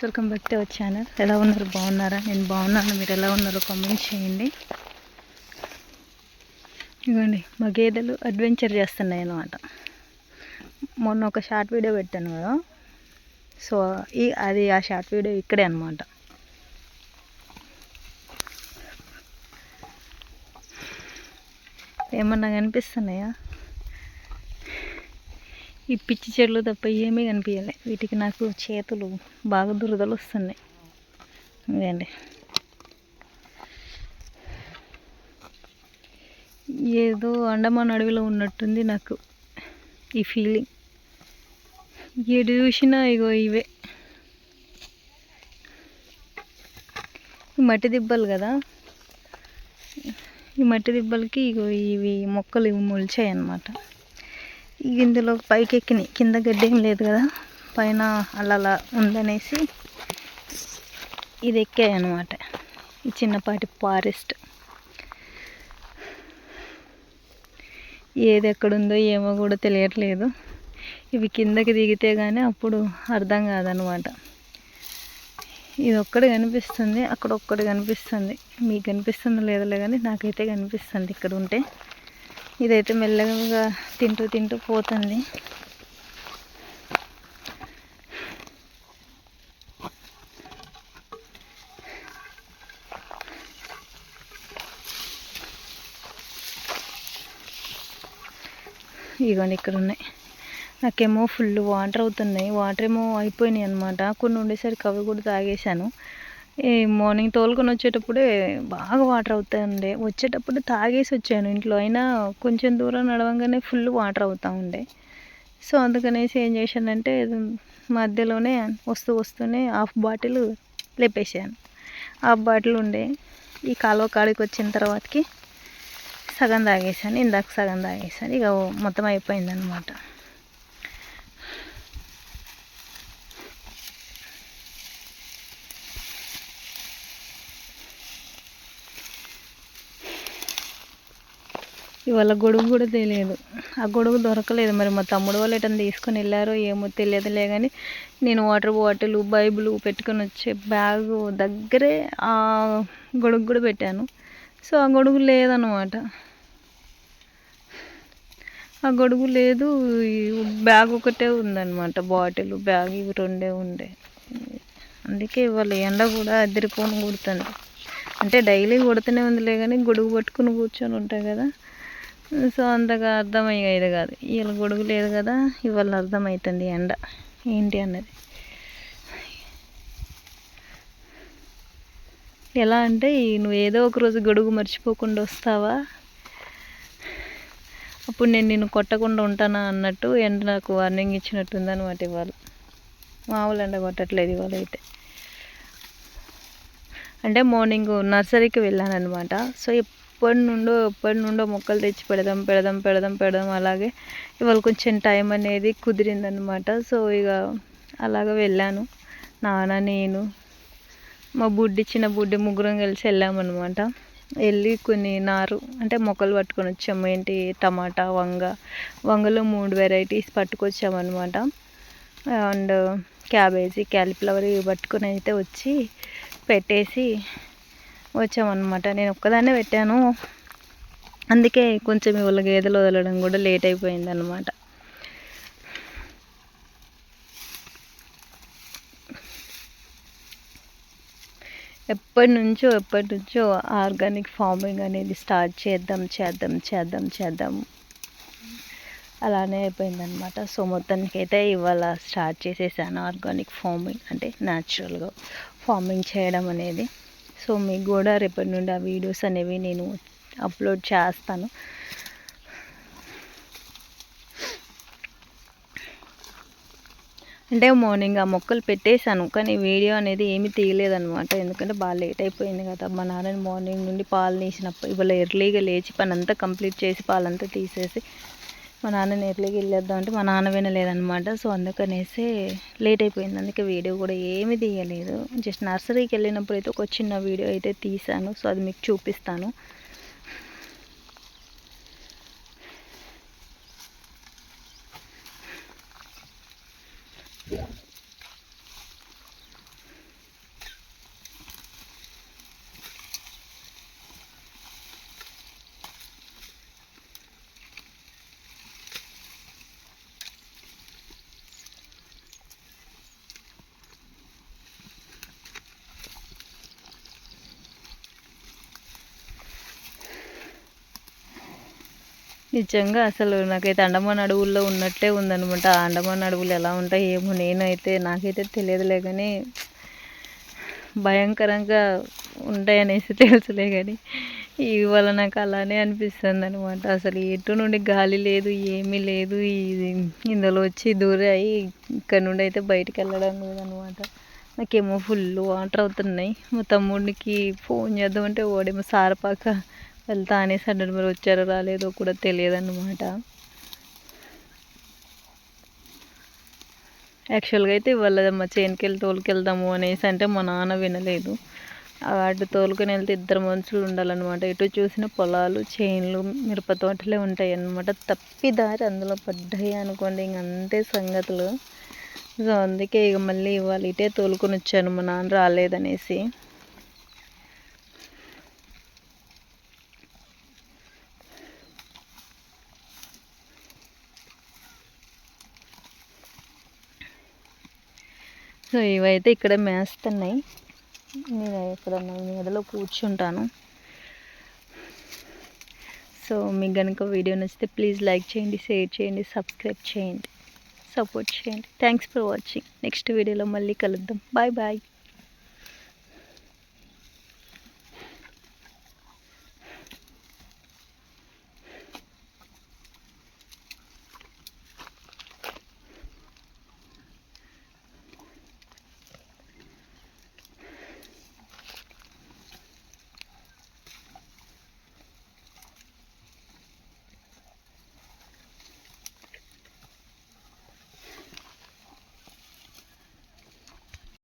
Welcome back to our channel. ఎలా ఉన్నారు? బాగున్నారా? నేను బాగున్నాను. మీరు ఎలా ఉన్నారో కామెంట్ చేయండి. ఇదిగోండి మా గేదెలు అడ్వెంచర్ చేస్తున్నాయి అన్నమాట. మొన్న ఒక షార్ట్ వీడియో పెట్టాను కదా. సో ఈ అది ఆ షార్ట్ వీడియో ఇక్కడే అనమాట ఏమన్నా కనిపిస్తున్నాయా? ఈ పిచ్చి చెట్లు తప్ప ఏమీ కనిపించలే. వీటికి నాకు చేతులు బాగా దురదలు వస్తున్నాయి. ఇదండి ఏదో అండమాన్ అడవిలో ఉన్నట్టుంది నాకు ఈ ఫీలింగ్ ఏడు చూసినా ఇగో ఇవే. ఈ మట్టి దిబ్బలు కదా? ఈ మట్టి దిబ్బలకి ఇగో ఇవి మొక్కలు ఇవి మొలిచాయి అన్నమాట ఇందులో పైకి ఎక్కినాయి కింద గడ్డి ఏం లేదు కదా. పైన అలా ఉందనేసి ఇది ఎక్కాయి అనమాట ఈ చిన్నపాటి ఫారెస్ట్. ఏది ఎక్కడుందో ఏమో కూడా తెలియట్లేదు. ఇవి కిందకి దిగితే కానీ అప్పుడు అర్థం కాదనమాట ఇది ఒక్కటి కనిపిస్తుంది. అక్కడ ఒక్కటి కనిపిస్తుంది. మీకు కనిపిస్తుందో లేదో కానీ నాకైతే కనిపిస్తుంది. ఇక్కడ ఉంటే ఇదైతే మెల్లగా తింటూ తింటూ పోతుంది. ఇగోండి ఇక్కడ ఉన్నాయి. నాకేమో ఫుల్ వాటర్ అవుతున్నాయి. వాటర్ ఏమో అయిపోయినాయి అనమాట కొన్ని ఉండేసరికి అవి కూడా తాగేశాను. ఈ మార్నింగ్ తోలుకొని వచ్చేటప్పుడే బాగా వాటర్ అవుతాయండి. వచ్చేటప్పుడు తాగేసి వచ్చాను ఇంట్లో. అయినా కొంచెం దూరం నడవంగానే ఫుల్ వాటర్ అవుతూ ఉండే. సో అందుకనేసి ఏం చేశానంటే మధ్యలోనే వస్తూ వస్తూనే హాఫ్ బాటిల్ లేపేసాను హాఫ్ బాటిల్ ఉండే. ఈ కాలువ కాడికి వచ్చిన తర్వాతకి సగం తాగేసాను ఇందాక సగం తాగేసాను ఇక మొత్తం అయిపోయిందనమాట ఇవాళ గొడుగు కూడా తెలియదు. ఆ గొడుగు దొరకలేదు. మరి మా తమ్ముడు వాళ్ళు ఎటన్నా తీసుకొని వెళ్ళారో ఏమో తెలియదులే కానీ నేను వాటర్ బాటిల్ బైబుల్ పెట్టుకొని వచ్చే బ్యాగ్ దగ్గరే ఆ గొడుగు కూడా పెట్టాను. సో ఆ గొడుగు లేదన్నమాట. ఆ గొడుగు లేదు. బ్యాగ్ ఒకటే ఉందన్నమాట. బాటిల్ బ్యాగ్ ఇవి రెండే ఉండే. అందుకే ఇవాళ ఎండ కూడా అదిరిపోను కొడుతుంది. అంటే డైలీ కొడుతూనే ఉందిలే కానీ గొడుగు పట్టుకుని కూర్చొని ఉంటాయి కదా. సో అంతగా అర్థమయ్యేది కాదు. వీళ్ళ గొడుగు లేదు కదా ఇవాళ అర్థమవుతుంది ఎండ. ఏంటి అన్నది? ఎలా అంటే నువ్వు ఏదో ఒక రోజు గొడుగు మర్చిపోకుండా వస్తావా? అప్పుడు నేను నిన్ను కొట్టకుండా ఉంటానా అన్నట్టు ఎండ నాకు వార్నింగ్ ఇచ్చినట్టుంది అనమాట ఇవాళ. మామూలు ఎండ కొట్టట్లేదు ఇవాళ అయితే. అంటే మార్నింగ్ నర్సరీకి వెళ్ళాను అనమాట సో ఎప్పటి నుండో ఎప్పటి నుండో మొక్కలు తెచ్చి పెడదాం పెడదాం పెడదాం పెడదాం అలాగే ఇవాళ కొంచెం టైం అనేది కుదిరిందనమాట సో ఇక అలాగ వెళ్ళాను. నాన్న నేను మా బుడ్డి చిన్న బుడ్డి ముగ్గురం కలిసి వెళ్ళామన్నమాట. వెళ్ళి కొన్ని నారు అంటే మొక్కలు పట్టుకొని వచ్చాము ఏంటి? టమాటా వంగ. వంగలో మూడు వెరైటీస్ పట్టుకొచ్చామన్నమాట. అండ్ క్యాబేజీ క్యాలీఫ్లవర్ ఇవి పట్టుకొని అయితే వచ్చి పెట్టేసి వచ్చామన్నమాట. నేను ఒక్కదాన్నే పెట్టాను. అందుకే కొంచెం ఇవాళ గేదెలు వదలడం కూడా లేట్ అయిపోయింది అనమాట ఎప్పటి నుంచో ఎప్పటి నుంచో ఆర్గానిక్ ఫార్మింగ్ అనేది స్టార్ట్ చేద్దాం చేద్దాం చేద్దాం చేద్దాం. అలానే అయిపోయిందనమాట సో మొత్తానికి అయితే ఇవాళ స్టార్ట్ చేసేసాను ఆర్గానిక్ ఫార్మింగ్. అంటే న్యాచురల్గా ఫార్మింగ్ చేయడం అనేది. సో మీకు కూడా రేపటి నుండి ఆ వీడియోస్ అనేవి నేను అప్లోడ్ చేస్తాను. అంటే మార్నింగ్ ఆ మొక్కలు పెట్టేశాను కానీ వీడియో అనేది ఏమీ తీయలేదనమాట ఎందుకంటే బాగా లేట్ అయిపోయింది కదా. మా నాన్న మార్నింగ్ నుండి పాలు తీసినప్పుడు ఇవాళ ఎర్లీగా లేచి పని అంతా కంప్లీట్ చేసి పాలంతా తీసేసి మా నాన్న నేర్లోకి వెళ్ళేద్దాం అంటే మా నాన్న వినలేదనమాట సో అందుకనేసి లేట్ అయిపోయింది. అందుకే వీడియో కూడా ఏమీ తీయలేదు. జస్ట్ నర్సరీకి వెళ్ళినప్పుడు అయితే ఒక చిన్న వీడియో అయితే తీశాను. సో అది మీకు చూపిస్తాను. నిజంగా అసలు నాకైతే అండమాన్ అడవుల్లో ఉన్నట్టే ఉందనమాట ఆ అండమాన్ అడవులు ఎలా ఉంటాయి ఏమో నేనైతే నాకైతే తెలియదులే కానీ భయంకరంగా ఉంటాయనేసి తెలుసులే కానీ ఇవాళ నాకు అలానే అనిపిస్తుంది అనమాట అసలు ఎటు నుండి గాలి లేదు ఏమీ లేదు ఇది ఇందులో వచ్చి దూరాయి ఇక్కడ నుండి అయితే బయటికి వెళ్ళడం లేదనమాట నాకేమో ఫుల్ వాటర్ అవుతున్నాయి. మా తమ్ముడికి ఫోన్ చేద్దామంటే ఓడేమో సారపాక వెళ్తా అనేసి అన్నాడు. మరి వచ్చారో రాలేదో కూడా తెలియదు అన్నమాట యాక్చువల్గా అయితే ఇవ్వలేదమ్మా. చేనుకెళ్ళి తోలుకెళ్దాము అనేసి అంటే మా నాన్న వినలేదు. అటు తోలుకొని వెళ్తే ఇద్దరు మనుషులు ఉండాలన్నమాట. ఎటు చూసిన పొలాలు చేన్లు మిరప తోటలే ఉంటాయి అన్నమాట తప్పిదారి అందులో పడ్డాయి అనుకోండి ఇంక అంతే సంగతులు. సో అందుకే ఇక మళ్ళీ ఇవాళ ఇటే తోలుకొని వచ్చాను. మా నాన్న రాలేదనేసి. సో ఇవైతే ఇక్కడ మేస్తున్నాయి. నేను ఇక్కడ మీదలో కూర్చుంటాను. సో మీకు కనుక వీడియో నచ్చితే ప్లీజ్ లైక్ చేయండి షేర్ చేయండి సబ్స్క్రైబ్ చేయండి సపోర్ట్ చేయండి. థ్యాంక్స్ ఫర్ వాచింగ్ నెక్స్ట్ వీడియోలో మళ్ళీ కలుద్దాం. Bye bye